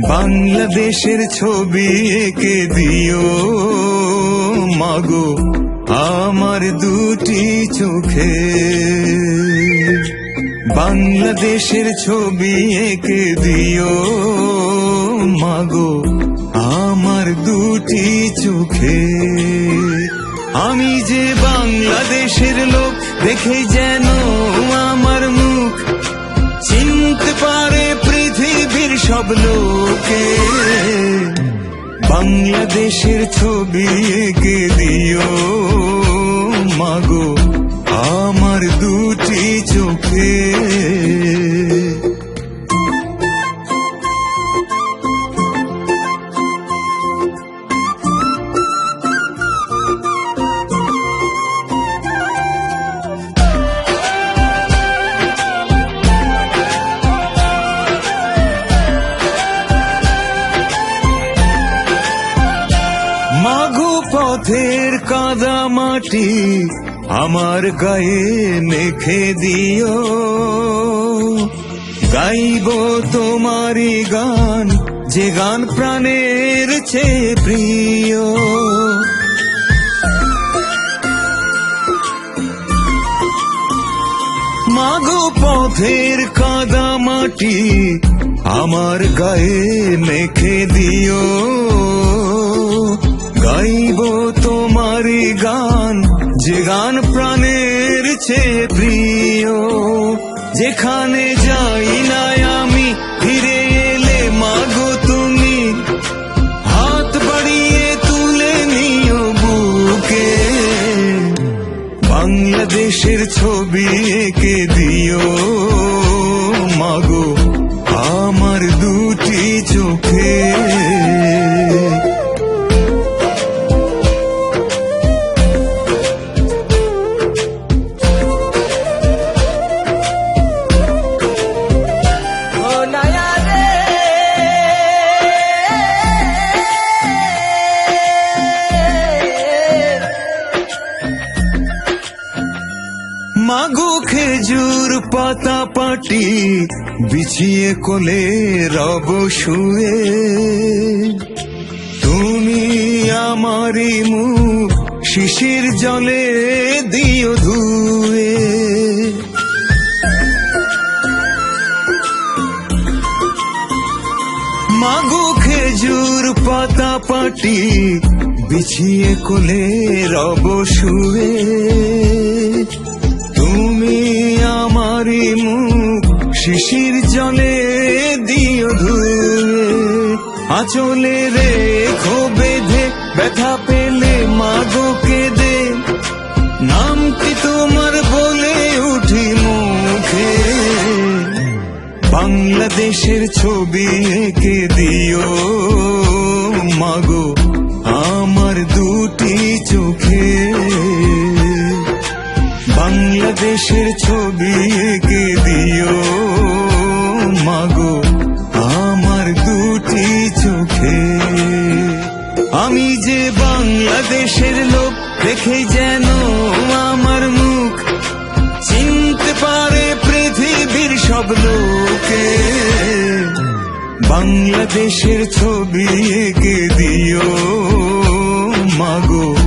বাংলাদেশের ছবি এঁকে দিও মাগো, আমার দুটি চোখে। বাংলাদেশের ছবি এঁকে দিও মাগো, আমার দুটি চোখে। আমি যে বাংলাদেশের লোক, দেখে যেন আমার মুখ। চিনতে পারে পৃথিবীর সব লোকে। বাংলাদেশের ছবি এঁকে দিও? পথের কাদা মাটি আমার গায়ে মেখে দিও। গাইব তোমারই গান, যে গান প্রাণের চেয়ে প্রিয়। মাগো পথের কাদা মাটি আমার গায়ে মেখে দিও। গাইব গান, যে গান প্রাণের চেয়ে প্রিয়। যেখানে যাই না আমি, ফিরে এলে মাগো তুমি। হাত বাড়িয়ে তুলে নিও বুকে। বাংলাদেশের ছবি এঁকে দিও মাগো। মাগো খেজুর পাতা পাটি বিছিয়ে কোলে রব শুয়ে। তুমি আমারই মুখ শিশির জলে দিও ধুয়ে। মাগো খেজুর পাতা পাটি বিছিয়ে কোলে রব শুয়ে। শিশির জলে দিও ধুয়ে। আচলে রেখো বেঁধে, ব্যথা পেলে মাগো কেঁদে নামটি তোমার বলে উঠি মুখে। বাংলাদেশের ছবি এঁকে দিও মাগো, আমার দুটি চোখে। বাংলাদেশের ছবি এঁকে দিও দেখে যেন আমার মুখ চিনতে পারে পৃথিবীর সব লোকে। বাংলাদেশের ছবি এঁকে দিও মাগো।